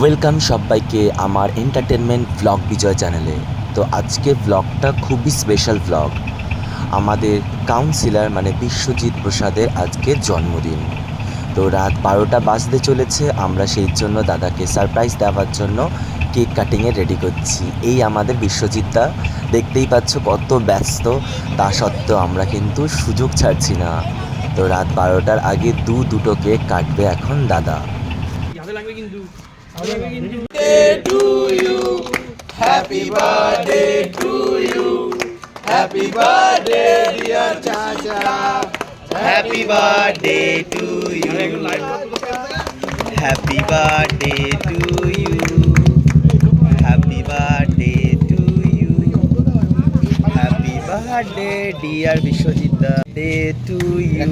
Welcome সবাইকে আমার entertainment blog বিজয় চ্যানেলে তো আজকে ব্লগটা খুবই স্পেশাল ব্লগ আমাদের কাউন্সিলর মানে বিশ্বজিৎ প্রসাদের আজকে জন্মদিন। তো রাত বারোটা বাজতে চলেছে, আমরা সেই জন্য দাদাকে সারপ্রাইজ দেওয়ার জন্য কেক কাটিংয়ে রেডি করছি। এই আমাদের বিশ্বজিৎদা দেখতেই পাচ্ছ কত ব্যস্ত, তা সত্ত্বেও আমরা কিন্তু সুযোগ ছাড়ছি না। তো রাত বারোটার আগে দু দুটো কেক কাটবে এখন দাদা। হাতে লাগবে কিন্তু Happy birthday dear chacha happy birthday to you. Happy birthday to you. Happy birthday to you. Happy birthday dear Bishwajit Day to you.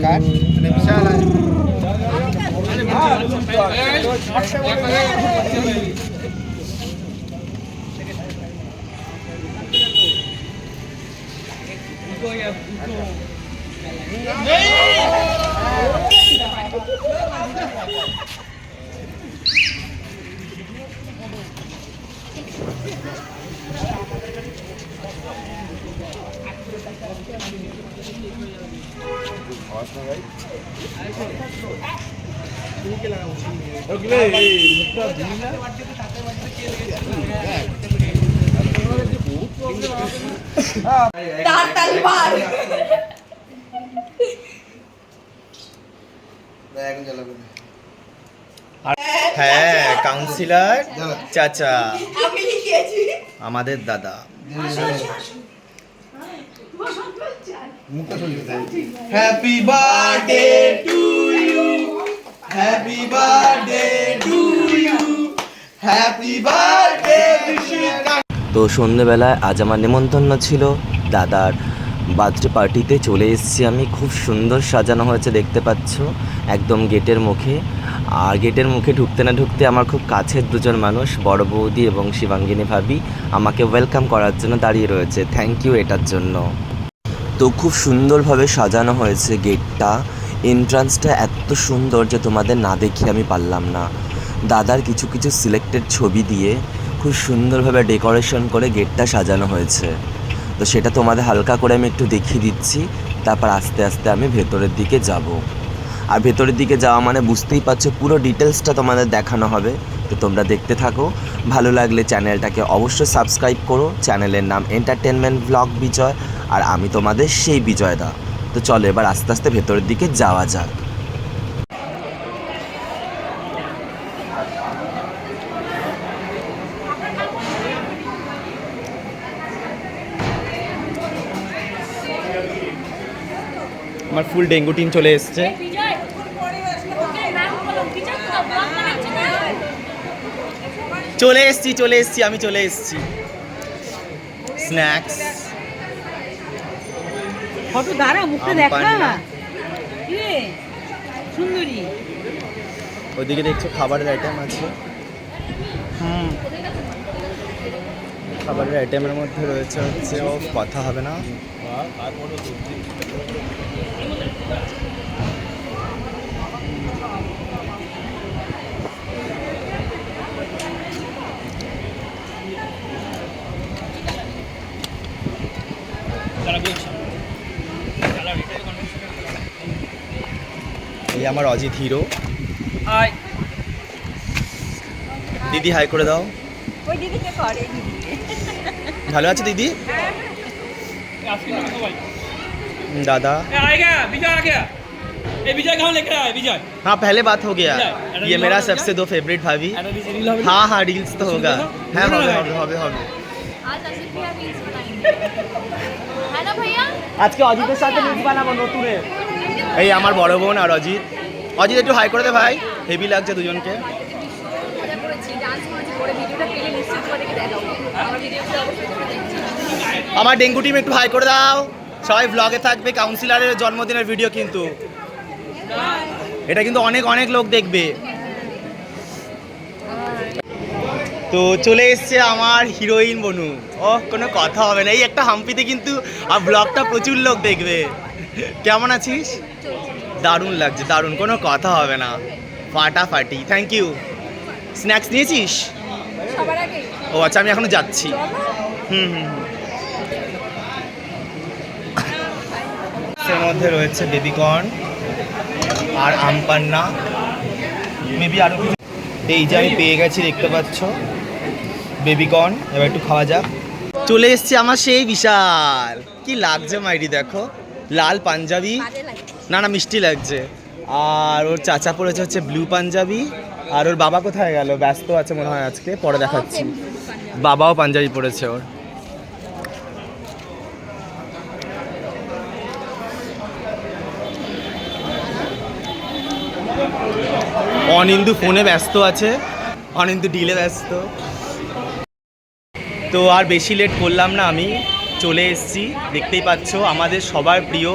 Awesome, right? হ্যাঁ কাউন্সিলর চাচা। আমাদের দাদা। Happy birthday to happy birthday to you happy birthday তো সন্ধেবেলায় আজ আমার নেমন্তন্ন ছিল দাদার বার্থডে পার্টিতে চলে এসেছি আমি। খুব সুন্দর সাজানো হয়েছে, দেখতে পাচ্ছ। একদম গেটের মুখে। আর গেটের মুখে ঢুকতে না ঢুকতে আমার খুব কাছের দুজন মানুষ, বড় বৌদি এবং শিবাঙ্গিনী ভাবি, আমাকে ওয়েলকাম করার জন্য দাঁড়িয়ে রয়েছে। থ্যাংক ইউ এটার জন্য। তো খুব সুন্দরভাবে সাজানো হয়েছে গেটটা। এন্ট্রান্সটা এত সুন্দর যে তোমাদের না দেখে আমি পারলাম না। দাদার কিছু কিছু সিলেক্টেড ছবি দিয়ে খুব সুন্দরভাবে ডেকোরেশন করে গেটটা সাজানো হয়েছে। তো সেটা তোমাদের হালকা করে আমি একটু দেখিয়ে দিচ্ছি, তারপর আস্তে আস্তে আমি ভেতরের দিকে যাব। আর ভেতরের দিকে যাওয়া মানে বুঝতেই পারছ পুরো ডিটেলসটা তোমাদের দেখানো হবে। তো তোমরা দেখতে থাকো। ভালো লাগলে চ্যানেলটাকে অবশ্যই সাবস্ক্রাইব করো। চ্যানেলের নাম এন্টারটেনমেন্ট ব্লগ বিজয় আর আমি তোমাদের সেই বিজয়দা তো চলো এবার আস্তে আস্তে ভেতরের দিকে যাওয়া যাক। আমার ফুল ডেঙ্গু টিম চলে এসেছে। চলে এসেছি চলে এসেছি আমি চলে এসেছি। স্ন্যাক্স ফটো দাঁড়া মুখটা দেখা। সুন্দরী। ওইদিকে দেখছ খাবারের আইটেম আছে। হুম খাবারের আইটেমের মধ্যে রয়েছে হচ্ছে ও কথা হবে না তারা বলছে এই আমার অজিত হিরো আয় দিদি হাই করে দাও ওই দিদিকে করে দিদি ভালো আছে দিদি আজকে না সবাই दादा ए आएगा विजय आ गया ए विजय कहाँ लेकर आया विजय हाँ पहले बात हो गया अरे ये रील मेरा होगा सबसे दो फेवरेट भाभी अरे भी रील হবে हाँ हाँ रील्स तो होगा देखो, हाँ रील হবে होगा। আজকে অজিতের সাথে মুভি বানাবো নতুনে এই আমার বড় বোন আর অজিত। অজিত একটু হাই করে দে ভাই। হেভি লাগছে দুজনকে। আমার ডেঙ্গু টিম একটু হাই করে দাও। সবাই ব্লগে থাকবে কাউন্সিলারের জন্মদিনের ভিডিও কিন্তু। এটা কিন্তু অনেক অনেক লোক দেখবে। তো চলে এসছে আমার হিরোইন বনু। ও কোনো কথা হবে না। এই একটা হাম্পিতে কিন্তু আর ব্লগটা প্রচুর লোক দেখবে। কেমন আছিস? দারুণ লাগছে দারুণ। কোনো কথা হবে না। ফাটাফাটি। থ্যাংক ইউ স্ন্যাক্স নিয়েছিস? ও আচ্ছা আমি এখনও যাচ্ছি। হুম হুম। এর মধ্যে রয়েছে বেবিকর্ন আর আম পান্না মেবি আরও কিছু এই যে আমি পেয়ে গেছি দেখতে পাচ্ছ। বেবিকর্ন এবার একটু খাওয়া যাক। চলে এসছে আমার সেই বিশাল। কি লাগছে মাইরি দেখো? লাল পাঞ্জাবি। না না মিষ্টি লাগছে। আর ওর চাচা পড়েছে হচ্ছে ব্লু পাঞ্জাবি। আর ওর বাবা কোথায় গেল? ব্যস্ত আছে মনে হয় আজকে। পরে দেখাচ্ছি। বাবাও পাঞ্জাবি পড়েছে ওর। অনিন্দু ফোনে ব্যস্ত আছে। অনিন্দু ডিলে ব্যস্ত। তো আর বেশি লেট করলাম না আমি। চলে এসেছি, দেখতেই পাচ্ছ, আমাদের সবার প্রিয়,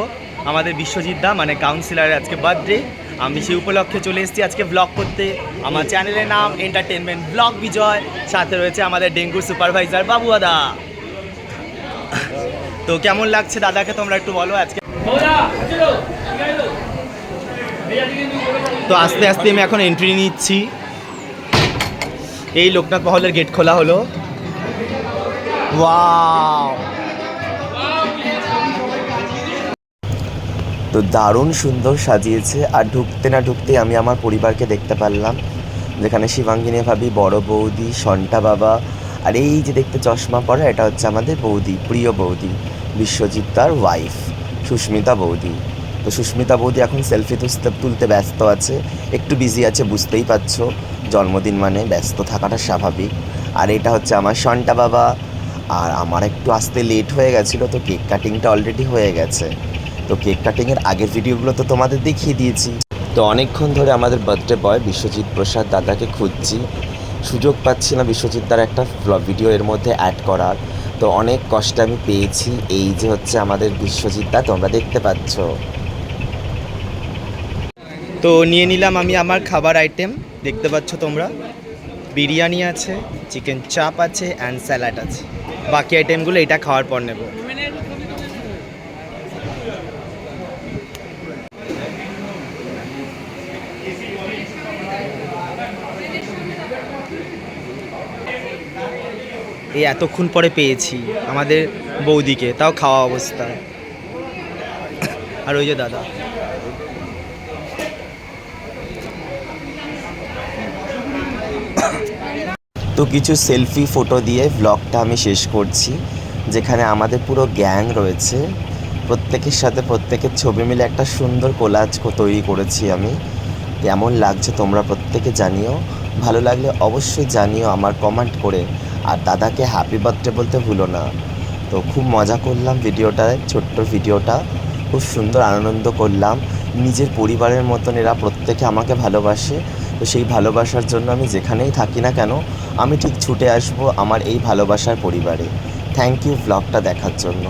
আমাদের বিশ্বজিৎ দা মানে কাউন্সিলারের আজকে বার্থডে আমি সেই উপলক্ষে চলে এসেছি আজকে ব্লগ করতে। আমার চ্যানেলের নাম এন্টারটেনমেন্ট ব্লগ বিজয়, সাথে রয়েছে আমাদের ডেঙ্গুর সুপারভাইজার বাবুয়াদা তো কেমন লাগছে দাদাকে তোমরা একটু বলো আজকে? তো আস্তে আস্তে আমি এখন এন্ট্রি নিচ্ছি। এই লোকনাথ মহলের গেট খোলা হলো। ওয়াও তো দারুণ সুন্দর সাজিয়েছে আর ঢুকতে না ঢুকতেই আমি আমার পরিবারকে দেখতে পারলাম, যেখানে শিবাঙ্গিনী ভাবি, বড় বৌদি, সন্টা বাবা আর এই যে দেখতে চশমা পরা, এটা হচ্ছে আমাদের বৌদি, প্রিয় বৌদি, বিশ্বজিৎ তার ওয়াইফ সুস্মিতা বৌদি। তো সুস্মিতা বৌদি এখন সেলফি তুলতে তুলতে ব্যস্ত আছে, একটু বিজি আছে, বুঝতেই পারছ, জন্মদিন মানে ব্যস্ত থাকাটা স্বাভাবিক। আর এটা হচ্ছে আমার সন্টা বাবা আর আমার একটু আসতে লেট হয়ে গেছিল, তো কেক কাটিংটা অলরেডি হয়ে গেছে। তো কেক কাটিংয়ের আগের ভিডিওগুলো তো তোমাদের দেখিয়ে দিয়েছি। তো অনেকক্ষণ ধরে আমাদের বার্থডে বয় বিশ্বজিৎ প্রসাদ দাদাকে খুঁজছি। সুযোগ পাচ্ছি না বিশ্বজিৎ দার একটা ভিডিও এর মধ্যে অ্যাড করার। তো অনেক কষ্টে আমি পেয়েছি, এই যে হচ্ছে আমাদের বিশ্বজিৎ দা, তোমরা দেখতে পাচ্ছ। তো নিয়ে নিলাম আমি আমার খাবার আইটেম দেখতে পাচ্ছ তোমরা। বিরিয়ানি আছে চিকেন চাপ আছে অ্যান্ড স্যালাড আছে। বাকি আইটেমগুলো এটা খাওয়ার পর নেব। এই এতক্ষণ পরে পেয়েছি আমাদের বৌদিকে, তাও খাওয়া অবস্থায়। আর ওই যে দাদা। তো কিছু সেলফি ফটো দিয়ে ব্লগটা আমি শেষ করছি, যেখানে আমাদের পুরো গ্যাং রয়েছে। প্রত্যেকের সাথে প্রত্যেকের ছবি মিলে একটা সুন্দর কোলাজ তৈরি করেছি আমি। কেমন লাগছে তোমরা প্রত্যেকে জানিও। ভালো লাগলে অবশ্যই জানিও আমার কমেন্ট করে। আর দাদাকে হ্যাপি বার্থডে বলতে ভুলো না। তো খুব মজা করলাম ভিডিওটায় ছোট্ট ভিডিওটা খুব সুন্দর আনন্দ করলাম। নিজের পরিবারের মতন এরা প্রত্যেকে আমাকে ভালোবাসে। তো সেই ভালোবাসার জন্য আমি যেখানেই থাকি না কেন, আমি ঠিক ছুটে আসব আমার এই ভালোবাসার পরিবারে। থ্যাংক ইউ ব্লগটা দেখার জন্য।